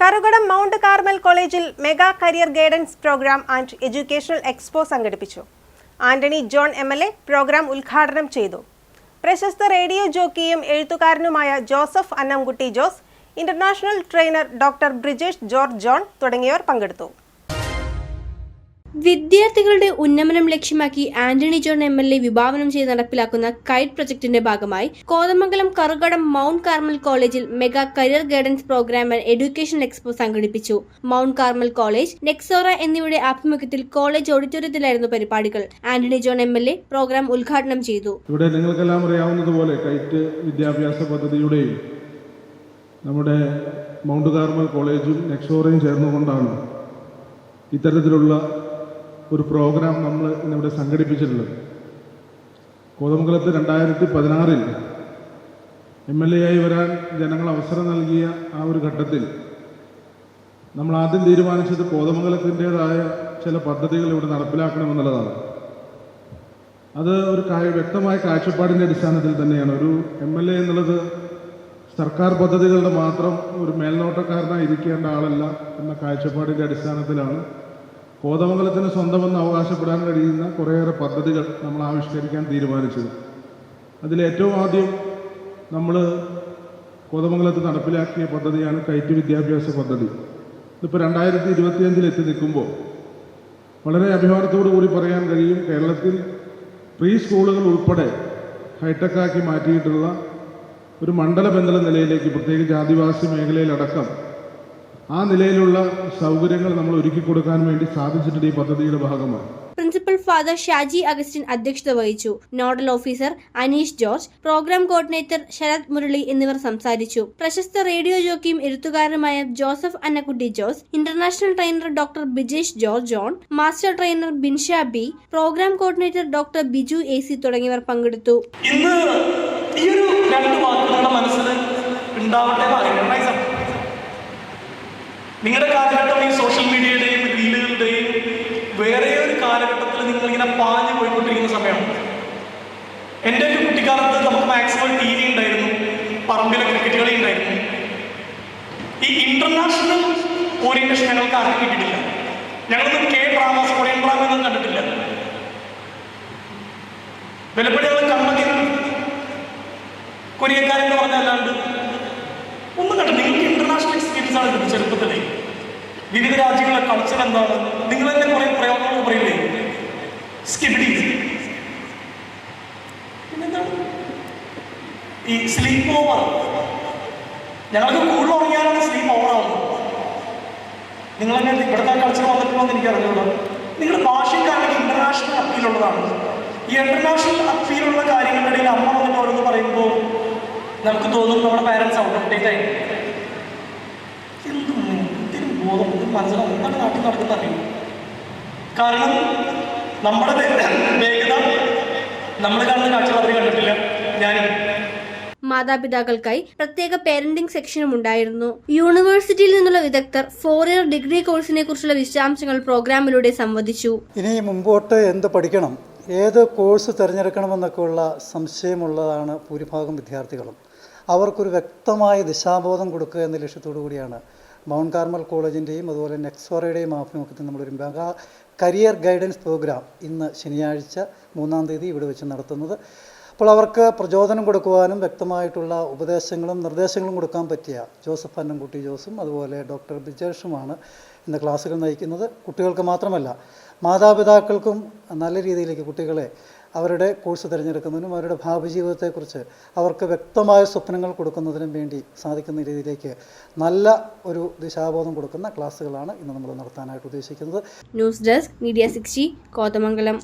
Karukadam Mount Carmel കോളേജിൽ mega career guidance programme and educational expo സംഘടിപ്പിച്ചു. Antony John M L A programme ഉദ്ഘാടനം ചെയ്തു. പ്രശസ്ത റേഡിയോ ജോക്കിയും എഴുത്തുകാരനുമായ Joseph Annamkutty Jose international trainer doctor Brijesh George John തുടങ്ങിയവർ പങ്കെടുത്തു. വിദ്യാർത്ഥികളുടെ ഉന്നമനം ലക്ഷ്യമാക്കി Antony John M L A വിഭാവനം ചെയ്ത് നടപ്പിലാക്കുന്ന കൈറ്റ് പ്രൊജക്ടിന്റെ ഭാഗമായി കോതമംഗലം കറുകടം മൗണ്ട് കാർമൽ കോളേജിൽ mega career guidance programme and education expo സംഘടിപ്പിച്ചു. മൗണ്ട് കാർമൽ കോളേജ് നെക്സോറ എന്നിവയുടെ ആഭിമുഖ്യത്തിൽ കോളേജ് ഓഡിറ്റോറിയത്തിലായിരുന്നു പരിപാടികൾ. Antony John M L A programme ഉദ്ഘാടനം ചെയ്തു. ഇവിടെ നിങ്ങൾക്കെല്ലാം അറിയാവുന്നതുപോലെ കൈറ്റ് വിദ്യാഭ്യാസ പദ്ധതിയുടെയും നമ്മുടെ മൗണ്ട് കാർമൽ കോളേജും നെക്സോറയും ചേർന്നുകൊണ്ടാണ് ഇത്തരത്തിലുള്ള ഒരു പ്രോഗ്രാം നമ്മൾ ഇന്നിവിടെ സംഘടിപ്പിച്ചിട്ടുള്ളത്. കോതമംഗലത്ത് രണ്ടായിരത്തി പതിനാറിൽ എം എൽ എ ആയി വരാൻ ജനങ്ങൾ അവസരം നൽകിയ ആ ഒരു ഘട്ടത്തിൽ നമ്മൾ ആദ്യം തീരുമാനിച്ചത് കോതമംഗലത്തിന്റെതായ ചില പദ്ധതികൾ ഇവിടെ നടപ്പിലാക്കണമെന്നുള്ളതാണ് അത് ഒരു വ്യക്തമായ കാഴ്ചപ്പാടിന്റെ അടിസ്ഥാനത്തിൽ തന്നെയാണ്. ഒരു എം എൽ എ എന്നുള്ളത് സർക്കാർ പദ്ധതികളുടെ മാത്രം ഒരു മേൽനോട്ടക്കാരനായി ഇരിക്കേണ്ട ആളല്ല എന്ന കാഴ്ചപ്പാടിന്റെ അടിസ്ഥാനത്തിലാണ് കോതമംഗലത്തിന് സ്വന്തമെന്ന് അവകാശപ്പെടാൻ കഴിയുന്ന കുറേയേറെ പദ്ധതികൾ നമ്മൾ ആവിഷ്കരിക്കാൻ തീരുമാനിച്ചത്. അതിലേറ്റവും ആദ്യം നമ്മൾ കോതമംഗലത്ത് നടപ്പിലാക്കിയ പദ്ധതിയാണ് കയറ്റ് വിദ്യാഭ്യാസ പദ്ധതി. ഇതിപ്പോൾ രണ്ടായിരത്തി ഇരുപത്തിയഞ്ചിൽ എത്തി നിൽക്കുമ്പോൾ വളരെ അഭിമാനത്തോടു കൂടി പറയാൻ കഴിയും കേരളത്തിൽ പ്രീ സ്കൂളുകൾ ഉൾപ്പെടെ ഹൈടെക്കാക്കി മാറ്റിയിട്ടുള്ള ഒരു മണ്ഡലം എന്നുള്ള നിലയിലേക്ക് പ്രത്യേകിച്ച് ആദിവാസി മേഖലയിലടക്കം ആ നിലയിലുള്ള സൗകര്യങ്ങൾ നമ്മൾ ഒരുക്കി കൊടുക്കാൻ വേണ്ടി സാധിച്ചിട്ടുണ്ട് ഈ പദ്ധതിയുടെ ഭാഗമായി. പ്രിൻസിപ്പൽ ഫാദർ ഷാജി അഗസ്റ്റിൻ അധ്യക്ഷത വഹിച്ചു. Nodal officer Aneesh George programme coordinator Sarath Murali എന്നിവർ സംസാരിച്ചു. പ്രശസ്ത റേഡിയോ ജോക്കിയും എഴുത്തുകാരനുമായ Joseph Annakutty Jose international trainer doctor Bijesh George John master trainer Binsha B programme coordinator doctor Biju A C തുടങ്ങിയവർ പങ്കെടുത്തു. ഇന്ന് ഈ ഒരു രണ്ട് മനസ്സിൽ ഉണ്ടാവട്ടെ നിങ്ങളുടെ കാലഘട്ടം ഈ സോഷ്യൽ മീഡിയയുടെയും റീലുകളുടെയും വേറെ ഒരു കാലഘട്ടത്തിൽ നിങ്ങൾ ഇങ്ങനെ പാഞ്ഞു പോയിക്കൊണ്ടിരിക്കുന്ന സമയമാണ്. എന്റെ ഒരു കുട്ടിക്കാലത്ത് നമുക്ക് മാക്സിമം ടി വി ഉണ്ടായിരുന്നു പറമ്പിലെ ക്രിക്കറ്റ് കളി ഉണ്ടായിരുന്നു. ഈ ഇന്റർനാഷണൽ ഓറിയന്റേഷൻ ഞങ്ങൾക്ക് ആർക്കും കിട്ടിയിട്ടില്ല. ഞങ്ങളൊന്നും കെ ഡ്രാമാസ് കൊറിയൻ ഡ്രാമ ഒന്നും കണ്ടിട്ടില്ല. വിലപ്പെടി ഞങ്ങൾ കണ്ണൊക്കെ കൊറിയക്കാരെന്ന് പറഞ്ഞല്ലാണ്ട് ഒന്നും കണ്ടു നിങ്ങൾക്ക് ഇന്റർനാഷണൽ എക്സ്പീരിയൻസ് ആണ് ചെറുപ്പത്തിലെ. വിവിധ രാജ്യങ്ങളെ കൾച്ചർ എന്താണ്? നിങ്ങൾ തന്നെ കുറെ പ്രയോഗങ്ങൾ പറയില്ലേ? സ്കിബിഡി ഈ സ്ലീപ്പ് ഓവർ ഞങ്ങൾക്ക് കൂടുതൽ ഉറങ്ങിയാലാണ് സ്ലീപ്പ് ഓവർ ആവുന്നത്. നിങ്ങൾ തന്നെ ഇവിടുത്തെ കൾച്ചർ വന്നിട്ടുണ്ടോ എന്ന് എനിക്ക് അറിഞ്ഞുള്ളൂ നിങ്ങൾ ഭാഷയും കാരണം ഇന്റർനാഷണൽ അപ്പീലുള്ളതാണ് ഈ ഇന്റർനാഷണൽ അപ്പീലുള്ള കാര്യങ്ങളുടെ ഇടയിൽ അമ്മ വന്നിട്ട് ഓരോന്ന് പറയുമ്പോൾ നമുക്ക് തോന്നും നമ്മുടെ പാരൻസ് ഔട്ട് ഡേറ്റ് ആയി എന്തിനും ബോധം ഇത് മനസ്സിലാവും എന്താണ് നാട്ടിൽ നടക്കുന്ന അറിയും. കാരണം നമ്മുടെ വേഗത നമ്മൾ കാണുന്ന കാഴ്ചപ്പാട് കണ്ടിട്ടില്ല. ഞാനും. മാതാപിതാക്കൾക്കായി പ്രത്യേക പേരന്റിംഗ് സെക്ഷനും ഉണ്ടായിരുന്നു. യൂണിവേഴ്സിറ്റിയിൽ നിന്നുള്ള വിദഗ്ധർ ഫോർ ഇയർ ഡിഗ്രി കോഴ്സിനെ കുറിച്ചുള്ള വിശദാംശങ്ങൾ പ്രോഗ്രാമിലൂടെ സംവദിച്ചു. ഇനി മുമ്പോട്ട് എന്ത് പഠിക്കണം ഏത് കോഴ്സ് തിരഞ്ഞെടുക്കണമെന്നൊക്കെയുള്ള സംശയമുള്ളതാണ് ഭൂരിഭാഗം വിദ്യാർത്ഥികളും. അവർക്കൊരു വ്യക്തമായ ദിശാബോധം കൊടുക്കുക എന്ന ലക്ഷ്യത്തോടു കൂടിയാണ് മൗണ്ട് കാർമൽ കോളേജിന്റെയും അതുപോലെ നെക്സോറയുടെയും ആഭിമുഖ്യത്തിൽ നമ്മളൊരു മെഗാ കരിയർ ഗൈഡൻസ് പ്രോഗ്രാം ഇന്ന് ശനിയാഴ്ച മൂന്നാം തീയതി ഇവിടെ വെച്ച് നടത്തുന്നത്. അപ്പോൾ അവർക്ക് പ്രചോദനം കൊടുക്കുവാനും വ്യക്തമായിട്ടുള്ള ഉപദേശങ്ങളും നിർദ്ദേശങ്ങളും കൊടുക്കാൻ പറ്റിയ ജോസഫ് അന്നംകുട്ടി ജോസും അതുപോലെ ഡോക്ടർ ബിജേഷുമാണ് ഇന്ന് ക്ലാസ്സുകൾ നയിക്കുന്നത്. കുട്ടികൾക്ക് മാത്രമല്ല മാതാപിതാക്കൾക്കും നല്ല രീതിയിലേക്ക് കുട്ടികളെ അവരുടെ കോഴ്സ് തിരഞ്ഞെടുക്കുന്നതിനും അവരുടെ ഭാവി ജീവിതത്തെക്കുറിച്ച് അവർക്ക് വ്യക്തമായ സ്വപ്നങ്ങൾ കൊടുക്കുന്നതിനും വേണ്ടി സാധിക്കുന്ന രീതിയിലേക്ക് നല്ല ഒരു ദിശാബോധം കൊടുക്കുന്ന ക്ലാസ്സുകളാണ് ഇന്ന് നമ്മൾ നടത്താനായിട്ട് ഉദ്ദേശിക്കുന്നത്. News desk media sixty Kothamangalam.